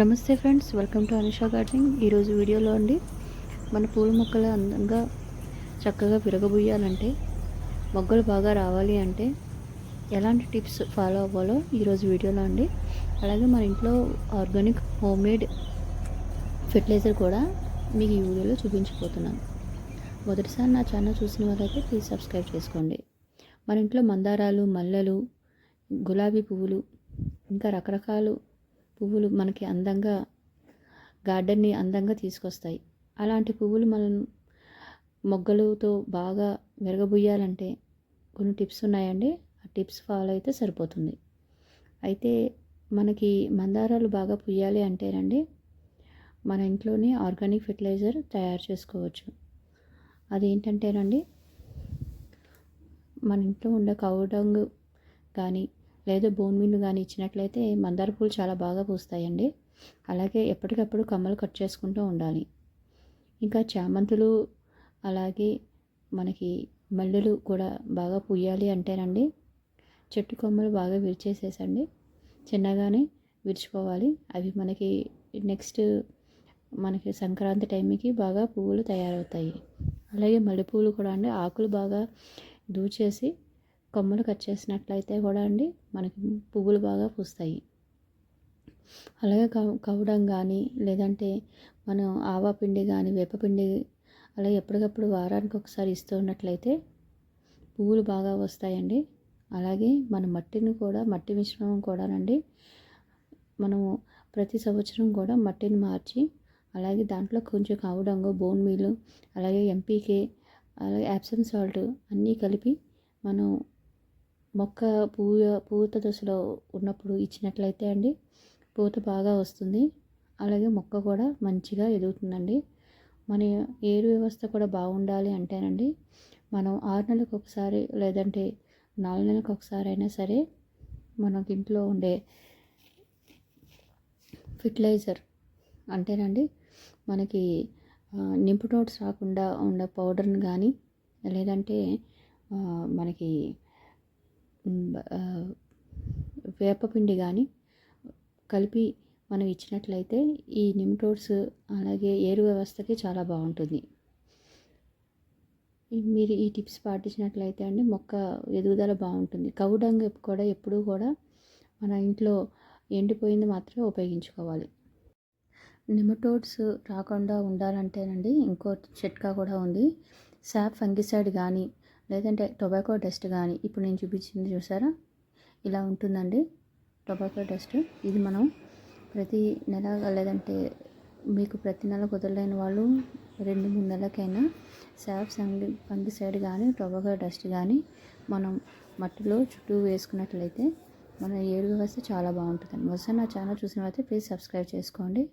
నమస్తే friends welcome to Anusha gardening. ఈరోజు వీడియోలో అండి మన పూల మొక్కలు అందంగా చక్కగా విరగబోయాలంటే మొగ్గలు బాగా రావాలి అంటే ఎలాంటి టిప్స్ ఫాలో అవ్వాలో ఈరోజు వీడియోలో అండి. అలాగే మన ఇంట్లో ఆర్గానిక్ హోమ్ మేడ్ ఫెర్టిలైజర్ కూడా మీకు ఈ వీడియోలో చూపించిపోతున్నాను మొదటిసారి నా ఛానల్ చూసిన వాళ్ళైతే ప్లీజ్ సబ్స్క్రైబ్ చేసుకోండి. మన ఇంట్లో మందారాలు మల్లెలు గులాబీ పువ్వులు ఇంకా రకరకాలు పువ్వులు మనకి అందంగా గార్డెన్ని అందంగా తీసుకొస్తాయి. అలాంటి పువ్వులు మనం మొగ్గలతో బాగా మెరగబుయ్యాలంటే కొన్ని టిప్స్ ఉన్నాయండి. ఆ టిప్స్ ఫాలో అయితే సరిపోతుంది. అయితే మనకి మందారాలు బాగా పుయ్యాలి అంటేనండి మన ఇంట్లోనే ఆర్గానిక్ ఫెర్టిలైజర్ తయారు చేసుకోవచ్చు. అదేంటంటేనండి మన ఇంట్లో ఉండే కౌడంగ్ కానీ లేదా బోన్ మీల్ కానీ ఇచ్చినట్లయితే మందార పూలు చాలా బాగా పూస్తాయండి. అలాగే ఎప్పటికప్పుడు కమ్మలు కట్ చేసుకుంటూ ఉండాలి. ఇంకా చామంతులు అలాగే మనకి మల్లెలు కూడా బాగా పూయాలి అంటేనండి. చెట్టు కొమ్మలు బాగా విరిచేసేసండి. చిన్నగానే విరుచుకోవాలి అవి మనకి నెక్స్ట్ మనకి సంక్రాంతి టైంకి బాగా పువ్వులు తయారవుతాయి. అలాగే మల్లెపూలు కూడా అండి ఆకులు బాగా దూచేసి కొమ్మలు కట్ చేసినట్లయితే కూడా అండి మనకి పువ్వులు బాగా పూస్తాయి. అలాగే కవ్వడం కానీ లేదంటే మనం ఆవాపిండి కానీ వేపపిండి అలాగే ఎప్పటికప్పుడు వారానికి ఒకసారి ఇస్తూ ఉన్నట్లయితే పువ్వులు బాగా వస్తాయండి. అలాగే మన మట్టిని కూడా మట్టి మిశ్రమం కూడానండి మనము ప్రతి సంవత్సరం కూడా మట్టిని మార్చి అలాగే దాంట్లో కొంచెం కావడంగా బోన్ మీలు అలాగే ఎంపీకే అలాగే యాప్సమ్ సాల్ట్ అన్నీ కలిపి మనం మొక్క పూయ పూత దశలో ఉన్నప్పుడు ఇచ్చినట్లయితే అండి పూత బాగా వస్తుంది. అలాగే మొక్క కూడా మంచిగా ఎదుగుతుందండి. మన ఏరు వ్యవస్థ కూడా బాగుండాలి అంటేనండి మనం ఆరు నెలలకు ఒకసారి లేదంటే నాలుగు నెలలకు ఒకసారి అయినా సరే మనకి ఇంట్లో ఉండే ఫెర్టిలైజర్ అంటేనండి మనకి నింపు నోట్స్ రాకుండా ఉండే పౌడర్ని కానీ లేదంటే మనకి వేపపిండి కానీ కలిపి మనం ఇచ్చినట్లయితే ఈ నిమ్టోడ్స్ అలాగే ఏరు వ్యవస్థకి చాలా బాగుంటుంది. మీరు ఈ టిప్స్ పాటించినట్లయితే అండి మొక్క ఎదుగుదల బాగుంటుంది. కవుడంగ కూడా ఎప్పుడూ కూడా మన ఇంట్లో ఎండిపోయింది మాత్రమే ఉపయోగించుకోవాలి. నిమటోడ్స్ రాకుండా ఉండాలంటేనండి ఇంకో చిట్కా కూడా ఉంది. సాప్ ఫంగిసైడ్ కానీ లేదంటే టొబాకో డస్ట్ కానీ ఇప్పుడు నేను చూపించింది చూసారా? ఇలా ఉంటుందండి. Tobacco dust. ఇది మనం ప్రతి నెల లేదంటే మీకు ప్రతి నెల కుదరలేని వాళ్ళు రెండు మూడు నెలలకైనా సాఫ్ సంగి ఫంగిసైడ్ కానీ టొబాకో డస్ట్ కానీ మనం మట్టిలో చుట్టూ వేసుకున్నట్లయితే మన ఏడు వ్యవస్థ చాలా బాగుంటుంది మొదటి నా ఛానల్ చూసిన అయితే ప్లీజ్ సబ్స్క్రైబ్ చేసుకోండి.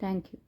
Thank you.